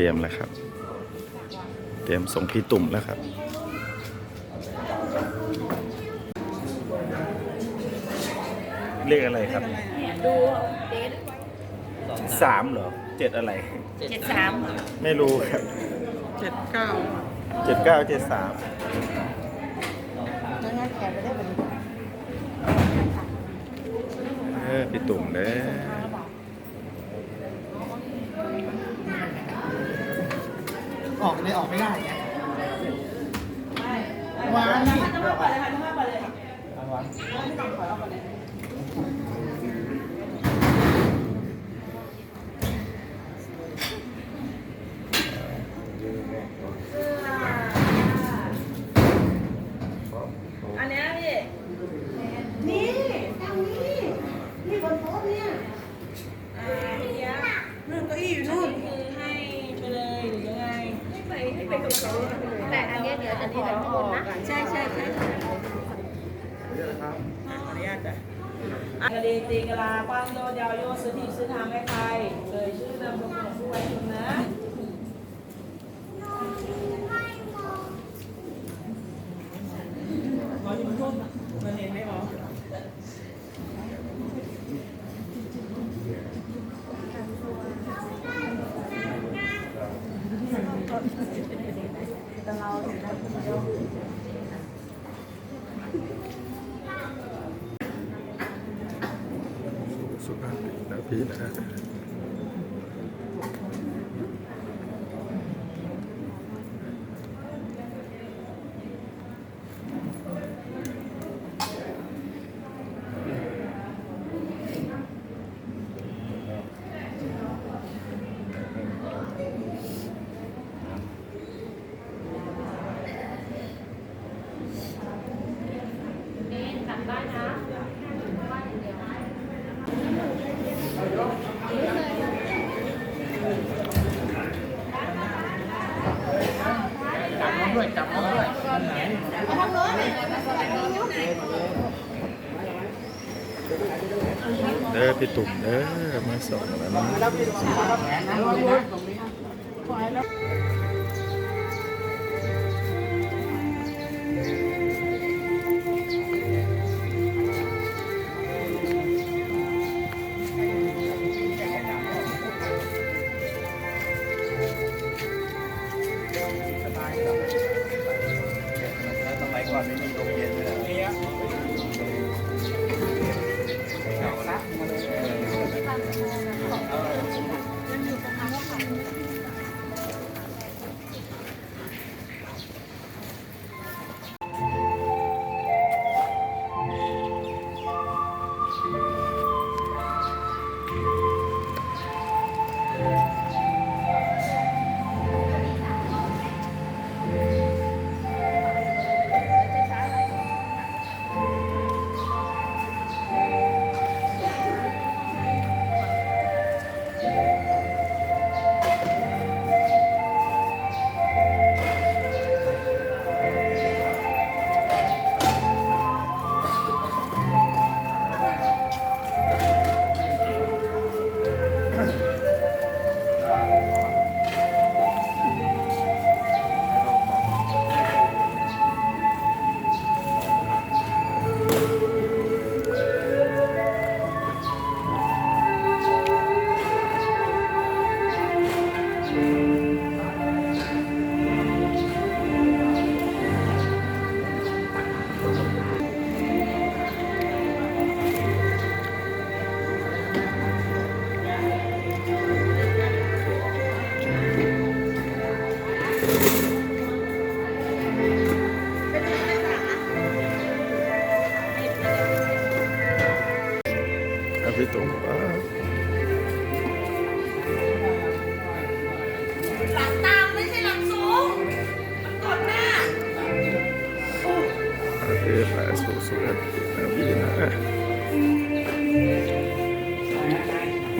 เตรียมแล้วครับ เตรียมส่งพี่ตุ่มแล้วครับเลขอะไรครับดูเดทสามเหรอเจ็ดอะไรเจ็ดสามไม่รู้ครับเจ็ดเก้าเจ็ดเก้าเจ็ดสามแล้วงานแขกไปได้แบบนี้เออพี่ตุ่มเด้อ ออกไม่ออกไม่ได้ไงวางนี่อันเนี้ยพี่ นี่ตรงนี้ นี่บนโต๊ะเนี่ย อ่าทีเนี้ย นู่นเก้าอี้อยู่ นู่ นู่ น น คือให้ไปเลยหรือยังไง ให้ไปให้ไปกับเขา แต่อันเนี้ยเดี๋ยวจะถอนออกนะใช่ใช่ใช่ขออนุญาตจ้ะกะเลตีกะลากว้างโยยาวโยซื้อที่ซื้อทางให้ใครเลยชื่อนามสกุลของผู้ไว้คุณนะ ขออยู่ทุ่มมันเห็นไหมหมอ สุภาพดีนะพี่นะ จับน้องด้วยจับน้องด้วยเด้อพี่ตุ่มเด้อมาส่งแล้วนะรับผิดชอบแผนนะตรงนี้นะ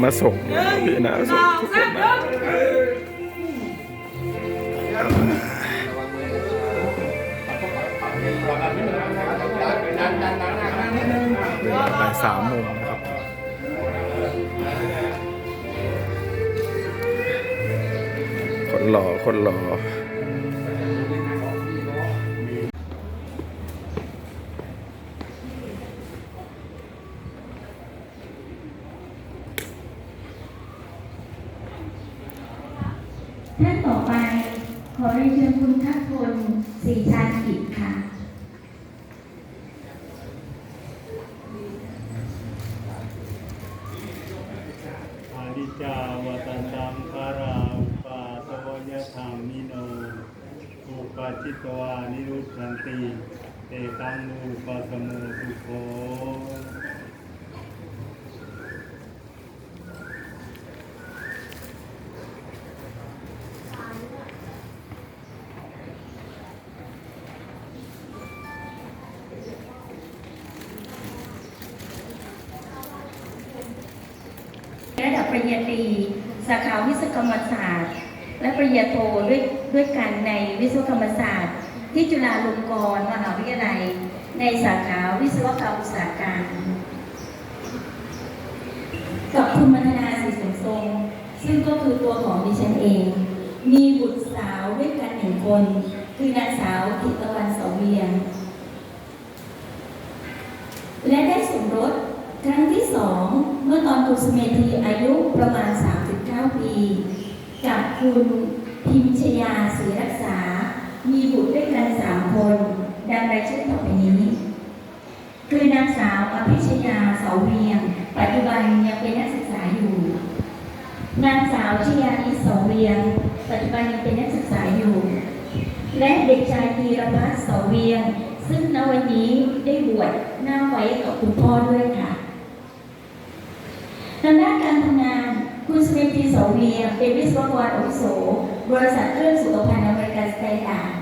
าส่งนะพี่นะส่งทุกคนนะเวลาบ่ายสามโมงนะครับคนหล่อคนหล่อ เตตังอุปสมโมสุโขระดับปริญญาตรีสาขาวิศวกรรมศาสตร์ และปริญญาโทด้วยด้วยกันในวิศวกรรมศาสตร์ ที่จุฬาลงกรณ์มหาวิทยาลัย ในสาขาวิศวกรรมอุตสาหการกับคุณมัทนาศรีสมทรงซึ่งก็คือตัวของดิฉันเอง มีบุตรสาวด้วยกันหนึ่งคน คือนางสาวทิตวันเสาเวียง และได้สมรสครั้งที่สองเมื่อตอนกุสเมธีอายุประมาณ 39 ปี กับคุณพิมชยาศรีรักษา มีบุตรด้วยกันสามคน ดังรายชื่อต่อไปนี้ คือนางสาวอภิชยาเสาเวียง ปัจจุบันยังเป็นนักศึกษาอยู่ นางสาวชยานิสเสาเวียง ปัจจุบันยังเป็นนักศึกษาอยู่ และเด็กชายธีรพัฒน์เสาเวียง ซึ่งณวันนี้ได้บวชหน้าไว้กับคุณพ่อด้วยค่ะทางด้านการทำงานคุณสเมธีเสาเวียงเป็นวิศวกรอุโส บริษัทเครื่องสุขภัณฑ์อเมริกันสแตนดาร์ด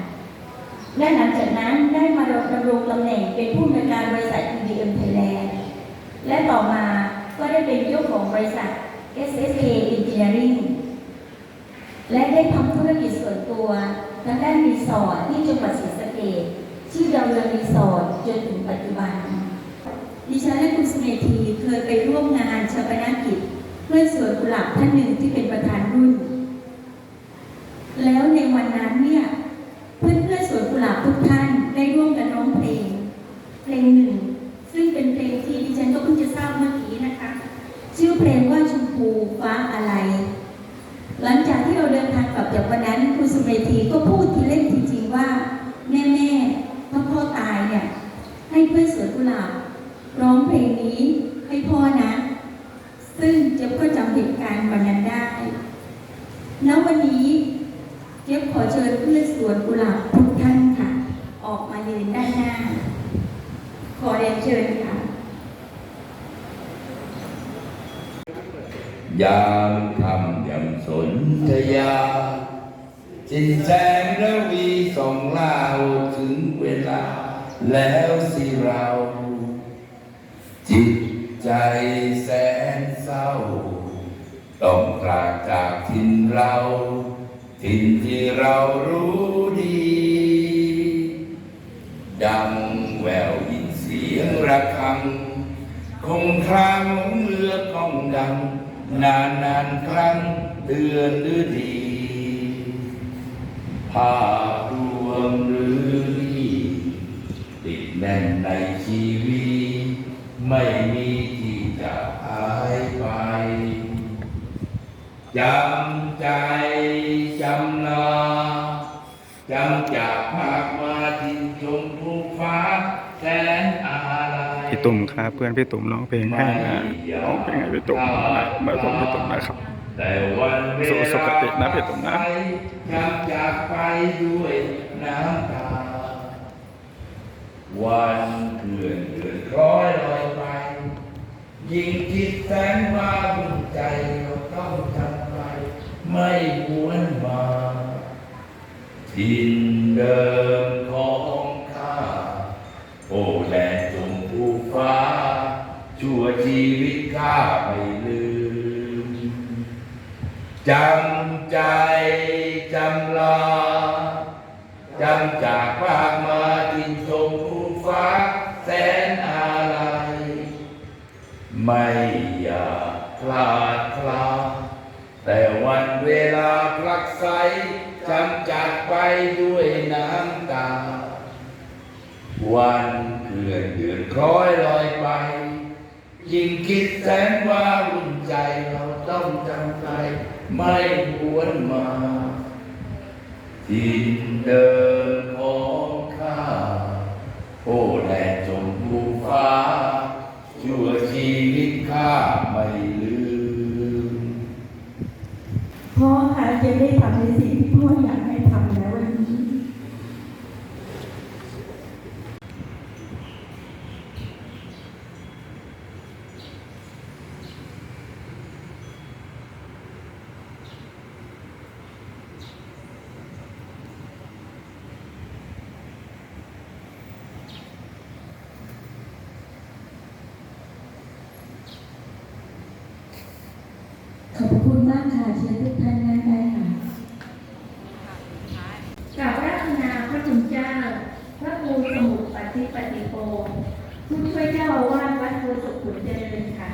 และหลังจากนั้นได้มาดำรงตำแหน่งเป็นผู้อำนวยการบริษัท EBM Thailand และต่อมาก็ได้เป็นเจ้าของบริษัท SSK Engineering และได้ทำธุรกิจส่วนตัวทางด้านรีสอร์ทที่จังหวัดศรีสะเกษชื่อดาวเรืองรีสอร์ทจนถึงปัจจุบัน ดิฉันและคุณสเมธีเคยไปร่วมงานชาปนกิจ เพื่อนสวนกุหลาบท่านหนึ่งที่เป็นประธานรุ่น แล้วในวันนั้นเนี่ยเพื่อนเพื่อนๆสวนกุหลาบทุกท่านได้ร่วมกันร้องเพลง เพลงหนึ่ง ซึ่งเป็นเพลงที่ดิฉันก็เพิ่งจะทราบเมื่อกี้นะคะ ชื่อเพลงว่าชมพูฟ้าอะไร หลังจากที่เราเดินทางกลับจากวันนั้นคุณสุเมธีก็พูดทีเล่นทีจริงว่าแม่แม่พ่อพ่อตายเนี่ยให้เพื่อนสวนกุหลาบร้องเพลงนี้ให้พ่อนะ ซึ่งเจ๊ยบก็จำเหตุการณ์วันนั้นได้ณวันนี้ เจ๊ยบขอเชิญเพื่อนสวนกุหลาบทุกท่านค่ะ ออกมายืนด้านหน้า ขอเรียนเชิญค่ะยามทำยำสนธยา จินแสงระวีส่องเล่าถึงเวลา แล้วสิเรา จิตใจแสนเศร้า ต้องกลากจากถิ่นเรา ถิ่นที่เรารู้ดี ดังแววยินเสียงระฆัง คงครางเรือกองดัง นานนานครั้งเตือนหรือดีภาพรวมหรือรีติดแน่นในชีวิตไม่มี จำใจจำนาจำจากภาคมาทินชมพูฟ้าแสนอะไรพี่ตุ่มครับเพื่อนพี่ตุ่มร้องเพลงให้นะร้องเพลงให้พี่ตุ่มนะมาส่งพี่ตุ่มนะครับแต่วันเวสุลาสุขตินะพี่ตุ่มนะจำจากไปด้วยน้ำตา วันเกลื่อนเกลื่อนคล้อยลอยไปยิ่งจิตแสนมาบุญใจเราต้องจำ ไม่หวนมาทินเดิมของข้า โอ้แลจงผู้ฟ้า ชั่วชีวิตข้าไม่ลืม จำใจจำลา จำจากภาคมาทินชมผู้ฟ้า แสนอะไร ไม่อยากพลาดพลาด แต่วันเวลาพลักไสจำจากไปด้วยน้ำตา วันเดือนเดือนคล้อยลอยไป ยิ่งคิดแสนว่าวุ่นใจเราต้องจำใจไม่หวนมาทินเดิมของข้า โอ้แดดจมภูฟ้า ชั่วชีวิตข้าไม่ลืม พ่อคะจะได้ทำในสิ่งที่พ่ออยากให้ทำแล้ววันนี้ ขอบคุณ มากค่ะเชิญทุกท่านนั่งได้ค่ะกราบราชนาพระคุณเจ้า พระครูสมุทรปฏิปฏิโปผู้ช่วยเจ้าอาวาสวัดโพสุขุนเจริญค่ะ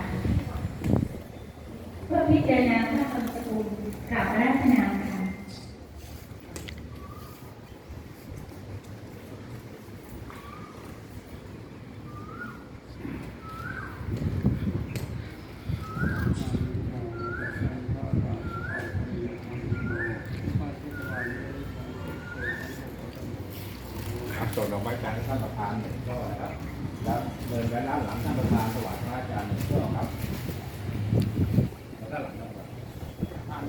เพื่อพิจารณาพระคำสกุลกราบราชนาค่ะ ครับส่งดอกไม้จันทร์ให้ท่านประธานหนึ่งช่อนะครับ แล้วเดินไปด้านหลังท่านประธานถวายพระอาจารย์หนึ่งช่อครับแล้วด้านหลังท่านประธาน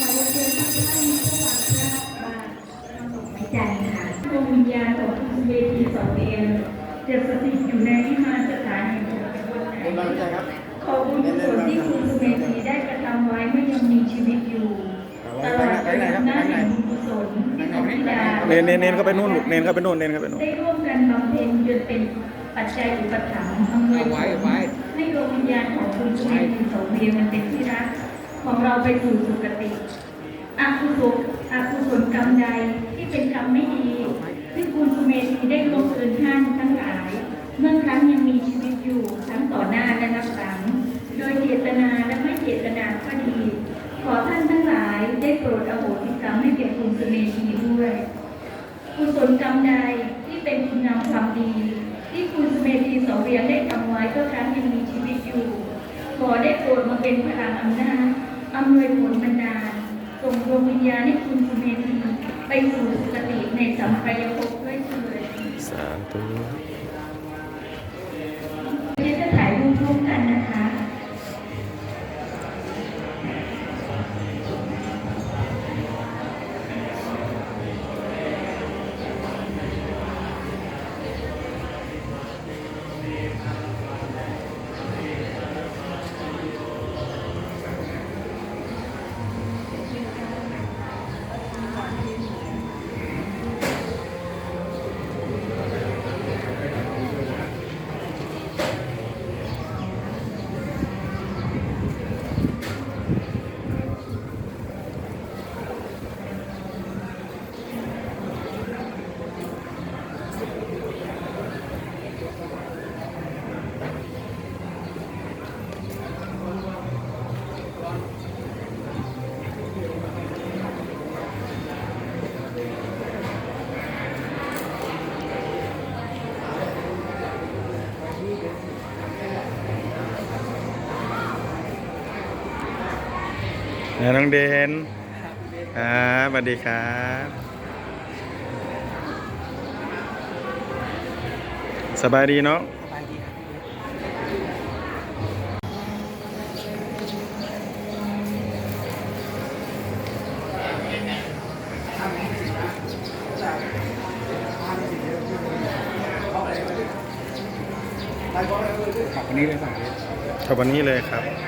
ขอเชิญทุกท่านถวายพระบาททำดอกไม้จันทร์ค่ะดวงวิญญาณของคุณเวทีสองเอ็มจะสถิตอยู่ในวิมานสถานแห่งหนบนไหน เป็นกำลังใจครับ ขอบคุณกุศลที่คุณสุเมธีได้กระทำไว้เมื่อยังมีชีวิตอยู่ตลอดจนอำนาจแห่งบุญกุศลที่พระบิดา เนเนเข้าไปนู่นลูกเนนเข้าไปนู่นเนนเข้าไปนู่นได้ร่วมกันบำเพ็ญจนเป็นปัจจัยอุปถัมภ์อำนวยผลให้ดวงวิญญาณของคุณสุเมธีโสเวียมันเป็นที่รัก ของเราไปสู่สุคติอกุศลอกุศลกรรมใดที่เป็นกรรมไม่ดีที่คุณสุเมธีได้ลงเกินท่านทั้งหลาย เมื่อครั้งยังมีชีวิตอยู่ทั้งต่อหน้าและรับหลังโดยเจตนาและไม่เจตนาก็ดี ขอท่านทั้งหลายได้โปรดอโหสิกรรมให้แก่คุณสุเมธีด้วย กุศลกรรมใดที่เป็นคุณงามความดี ที่คุณสุเมธีสเวียงได้ทำไว้ก็ครั้งยังมีชีวิตอยู่ ขอได้โปรดมาเป็นพลังอำนาจอำนวยผลบรรดาลส่งดวงวิญญาณให้คุณสุเมธีไปสู่สุคติในสัมภยภพด้วยเถิดสาธุ นี่ยน้องเดนครับสวัสดีครับ สบายดีเนาะวันนี้เลยสั่งเลยชอบวันนี้เลยครับ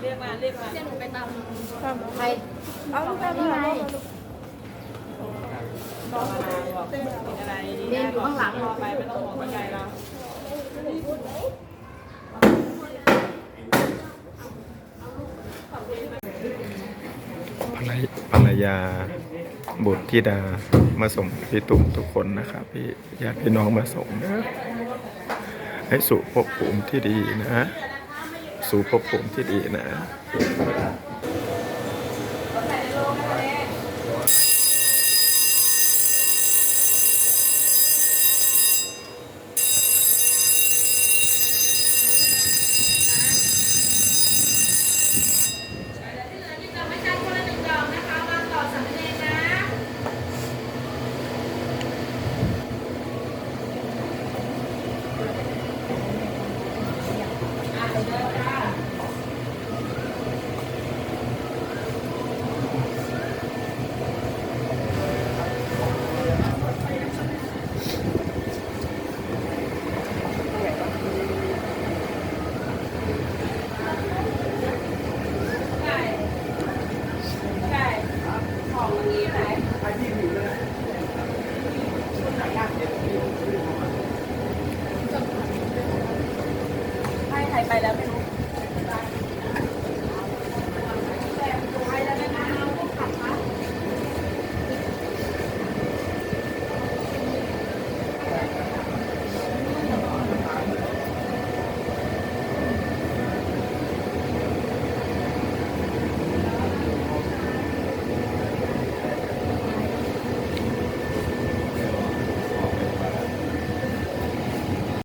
เรียกมาเรียกมาเรียกหนูไปตามใครเอาลูกตาลมาบอกมาบอกเป็นอะไรดีเรียนอยู่ข้างหลังรอไปไม่ต้องห่วงใจเราภรรยภรรยาบุตรธิดามาส่งพี่ตุ่มทุกคนนะครับพี่ญาติพี่น้องมาส่งนะให้สู่ภพภูมิที่ดีนะ สู่ภพภูมิที่ดีนะ ให้